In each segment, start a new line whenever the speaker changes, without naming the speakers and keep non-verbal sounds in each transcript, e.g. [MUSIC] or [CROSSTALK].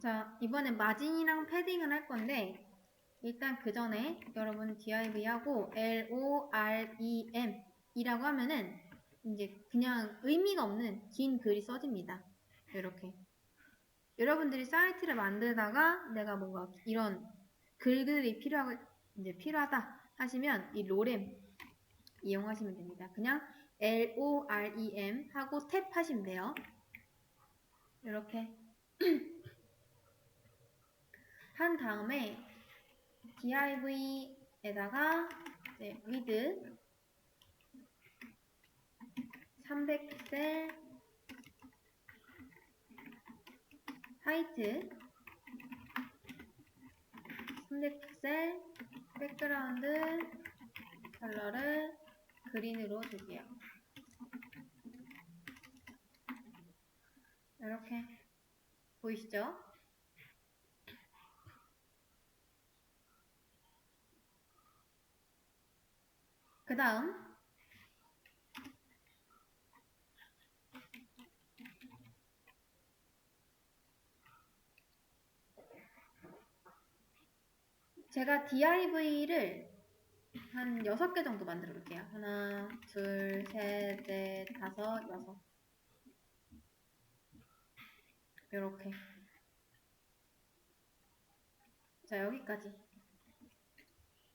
자, 이번엔 마진이랑 패딩을 할 건데, 일단 그 전에 여러분 DIV하고 LOREM 이라고 하면은 이제 그냥 의미가 없는 긴 글이 써집니다. 이렇게. 여러분들이 사이트를 만들다가 내가 뭔가 이런 글들이 필요하, 이제 필요하다 하시면 이 로렘 이용하시면 됩니다. 그냥 L-O-R-E-M 하고 탭 하시면 돼요. 이렇게 [CLEARS THROAT] 한 다음에 div에다가 이제 width 300픽셀 height 300픽셀 백그라운드 컬러를 그린으로 줄게요. 이렇게 보이시죠? 그 다음 제가 DIV를 한 6개 정도 만들어 볼게요. 하나, 둘, 셋, 넷, 다섯, 여섯. 요렇게. 자, 여기까지.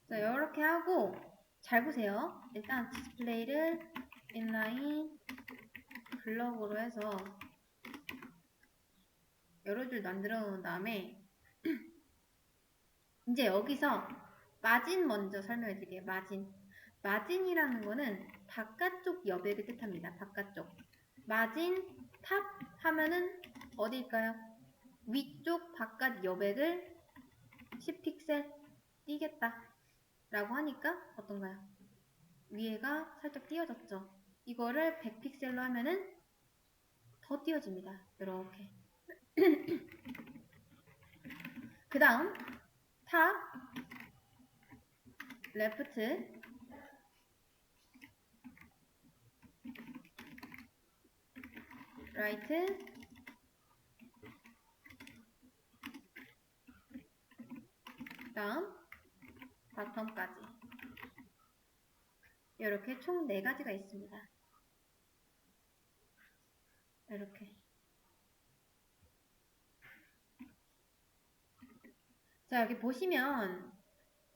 자, 요렇게 하고, 잘 보세요. 일단 디스플레이를 인라인 블럭으로 해서 여러 줄 만들어 놓은 다음에 [CLEARS THROAT] 이제 여기서 마진 먼저 설명해 드릴게요. 마진. 마진이라는 거는 바깥쪽 여백을 뜻합니다. 바깥쪽. 마진 탑 하면은 어디일까요? 위쪽 바깥 여백을 10픽셀 띄겠다. 라고 하니까 어떤가요? 위에가 살짝 띄어졌죠. 이거를 100픽셀로 하면은 더 띄어집니다. 이렇게. [CLEARS THROAT] 그 다음 탑 레프트 라이트 다음 바텀까지 이렇게 총 4가지가 있습니다. 이렇게 자 여기 보시면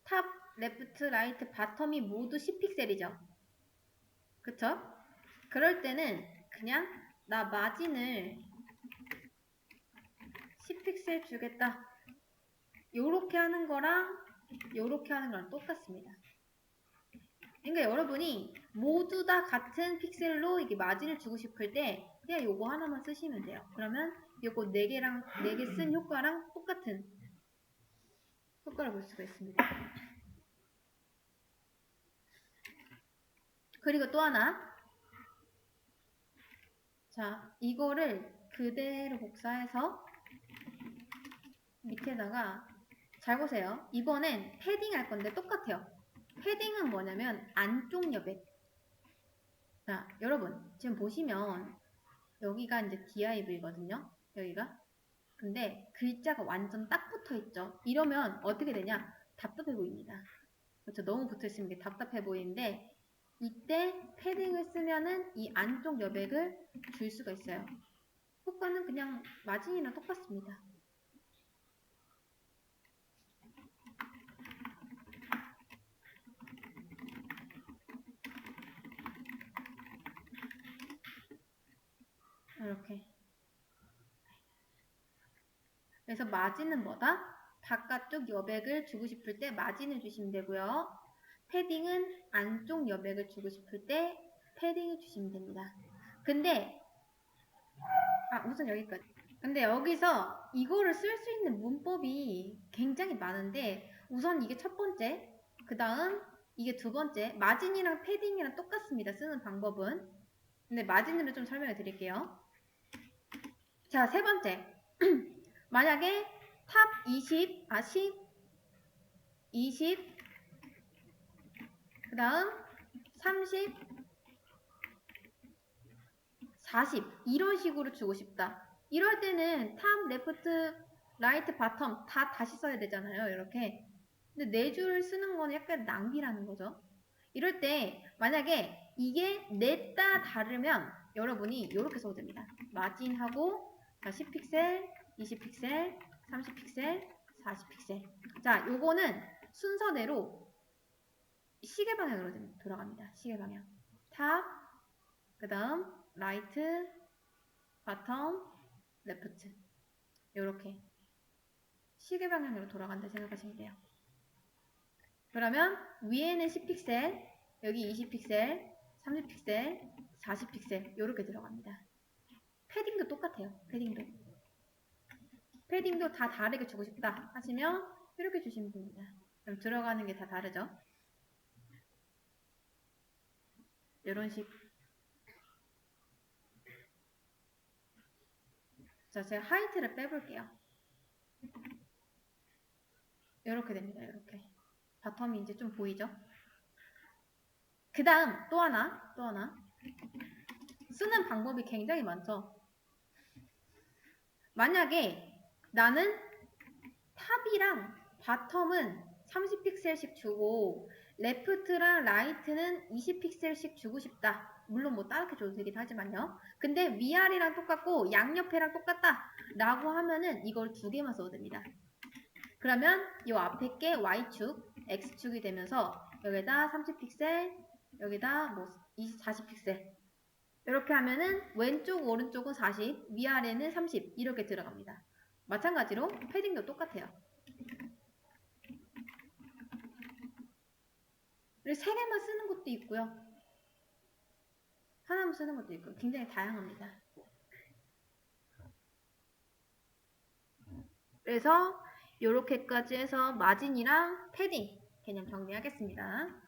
탑, 레프트, 라이트, 바텀이 모두 10픽셀이죠. 그쵸? 그럴 때는 그냥 나 마진을 10픽셀 주겠다. 요렇게 하는 거랑 요렇게 하는 거랑 똑같습니다. 그러니까 여러분이 모두 다 같은 픽셀로 이게 마진을 주고 싶을 때 그냥 요거 하나만 쓰시면 돼요. 그러면 요거 4개랑 4개 쓴 효과랑 똑같은 효과를 볼 수가 있습니다. 그리고 또 하나 자 이거를 그대로 복사해서 밑에다가 잘 보세요. 이번엔 패딩 할 건데 똑같아요. 패딩은 뭐냐면 안쪽 여백. 자, 여러분 지금 보시면 여기가 이제 div이거든요. 여기가. 근데 글자가 완전 딱 붙어 있죠. 이러면 어떻게 되냐? 답답해 보입니다. 그렇죠. 너무 붙어 있으면 이게 답답해 보이는데 이때 패딩을 쓰면은 이 안쪽 여백을 줄 수가 있어요. 효과는 그냥 마진이랑 똑같습니다. 이렇게. 그래서 마진은 뭐다? 바깥쪽 여백을 주고 싶을 때 마진을 주시면 되고요. 패딩은 안쪽 여백을 주고 싶을 때 패딩을 주시면 됩니다. 근데 아 우선 여기까지. 근데 여기서 이거를 쓸 수 있는 문법이 굉장히 많은데 우선 이게 첫 번째, 그 다음 이게 두 번째, 마진이랑 패딩이랑 똑같습니다. 쓰는 방법은. 근데 마진으로 좀 설명해 드릴게요. 자, 세 번째. [CLEARS THROAT] 만약에 탑 20, 아, 10, 20, 그 다음 30, 40 이런 식으로 주고 싶다. 이럴 때는 탑, 레프트, 라이트, 바텀 다 다시 써야 되잖아요. 이렇게. 근데 네줄 쓰는 거는 약간 낭비라는 거죠. 이럴 때 만약에 이게 넷다 다르면 여러분이 이렇게 써도 됩니다. 마진하고 자, 10픽셀, 20픽셀, 30픽셀, 40픽셀. 자, 요거는 순서대로 시계 방향으로 좀 돌아갑니다. 시계 방향. 탑, 그 다음 라이트, 바텀, 레프트. 요렇게 시계 방향으로 돌아간다 생각하시면 돼요. 그러면 위에는 10픽셀, 여기 20픽셀, 30픽셀, 40픽셀 요렇게 들어갑니다. 패딩도 똑같아요. 패딩도. 패딩도 다 다르게 주고 싶다 하시면 이렇게 주시면 됩니다. 그럼 들어가는 게 다 다르죠? 이런 식. 자, 제가 하이트를 빼볼게요. 이렇게 됩니다. 이렇게. 바텀이 이제 좀 보이죠? 그 다음 또 하나, 또 하나. 쓰는 방법이 굉장히 많죠. 만약에 나는 탑이랑 바텀은 30픽셀씩 주고 레프트랑 라이트는 20픽셀씩 주고 싶다. 물론 뭐 따르게 줘도 되긴 하지만요. 근데 위아래랑 똑같고 양옆에랑 똑같다. 라고 하면은 이걸 두 개만 써도 됩니다. 그러면 이 앞에 게 Y축, X축이 되면서 여기다 30픽셀, 여기다 뭐 20, 40픽셀 이렇게 하면은 왼쪽 오른쪽은 40 위아래는 30 이렇게 들어갑니다 마찬가지로 패딩도 똑같아요. 세 개만 쓰는 것도 있고요. 하나만 쓰는 것도 있고 굉장히 다양합니다. 그래서 이렇게까지 해서 마진이랑 패딩 개념 정리하겠습니다